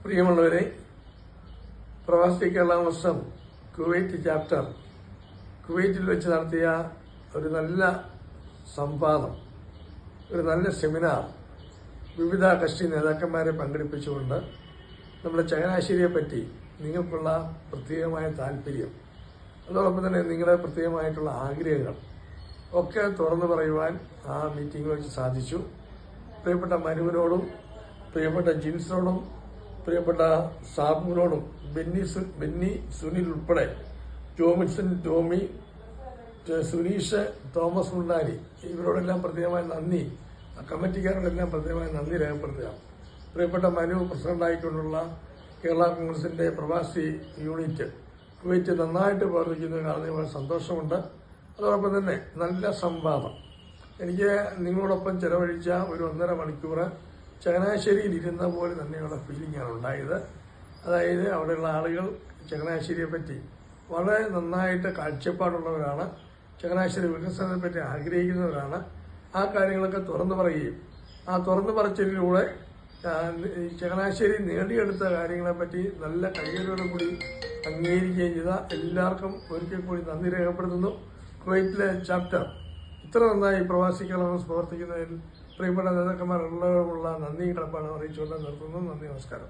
പ്രിയമുള്ളവരെ പ്രവാസി കേരള വർഷം കുവൈറ്റ് ചാപ്റ്റർ കുവൈറ്റിൽ വെച്ച് നടത്തിയ ഒരു നല്ല സംവാദം ഒരു നല്ല സെമിനാർ വിവിധ കക്ഷി നേതാക്കന്മാരെ പങ്കെടുപ്പിച്ചുകൊണ്ട് നമ്മുടെ ചങ്ങനാശ്ശേരിയെ പറ്റി നിങ്ങൾക്കുള്ള പ്രത്യേകമായ താല്പര്യം അതോടൊപ്പം തന്നെ നിങ്ങളുടെ പ്രത്യേകമായിട്ടുള്ള ആഗ്രഹങ്ങൾ ഒക്കെ തുറന്നു പറയുവാൻ ആ മീറ്റിംഗിൽ വെച്ച് സാധിച്ചു. പ്രിയപ്പെട്ട മനുവിനോടും പ്രിയപ്പെട്ട ജിൻസിനോടും പ്രിയപ്പെട്ട സാബുവിനോടും ബെന്നി ബെന്നി സുനിൽ ഉൾപ്പെടെ ജോമിൻസൺ ടോമി സുനീഷ് തോമസ് മുണ്ടാരി ഇവരോടെല്ലാം പ്രത്യേകമായ നന്ദി. കമ്മിറ്റിക്കാരോടെല്ലാം പ്രത്യേകമായ നന്ദി രേഖപ്പെടുത്തുക. പ്രിയപ്പെട്ട മനു പ്രസിഡന്റായിക്കൊണ്ടുള്ള കേരള കോൺഗ്രസിന്റെ പ്രവാസി യൂണിറ്റ്. കുവൈറ്റ് നന്നായിട്ട് പ്രവർത്തിക്കുന്നത് കാണുന്ന സന്തോഷമുണ്ട്. അതോടൊപ്പം തന്നെ നല്ല സംവാദം എനിക്ക് നിങ്ങളോടൊപ്പം ചെലവഴിച്ച ഒരു ഒന്നര മണിക്കൂർ ചങ്ങനാശ്ശേരിയിൽ ഇരുന്ന പോലെ തന്നെയുള്ള ഫീലിംഗ് ആണ് ഉണ്ടായത്. അതായത് അവിടെയുള്ള ആളുകൾ ചങ്ങനാശ്ശേരിയെ പറ്റി വളരെ നന്നായിട്ട് കാഴ്ചപ്പാടുള്ളവരാണ് ചങ്ങനാശ്ശേരി വികസനത്തെ പറ്റി ആഗ്രഹിക്കുന്നവരാണ്. ആ കാര്യങ്ങളൊക്കെ തുറന്നു പറയുകയും ആ തുറന്നു പറച്ചിലൂടെ ചങ്ങനാശ്ശേരി നേടിയെടുത്ത കാര്യങ്ങളെപ്പറ്റി നല്ല കയ്യലോടുകൂടി അംഗീകരിക്കുകയും ചെയ്ത എല്ലാവർക്കും ഒരിക്കൽ കൂടി നന്ദി രേഖപ്പെടുത്തുന്നു. കുവൈറ്റിലെ ചാപ്റ്റർ ഇത്ര നന്നായി പ്രവാസി കേരളം പ്രവർത്തിക്കുന്നതിൽ പ്രിയപ്പെട്ട നേതാക്കന്മാർ ഉള്ളവരുമുള്ള നന്ദി. കടപ്പാട് അറിയിച്ചുകൊണ്ട് നിർത്തുന്നു. നന്ദി നമസ്കാരം.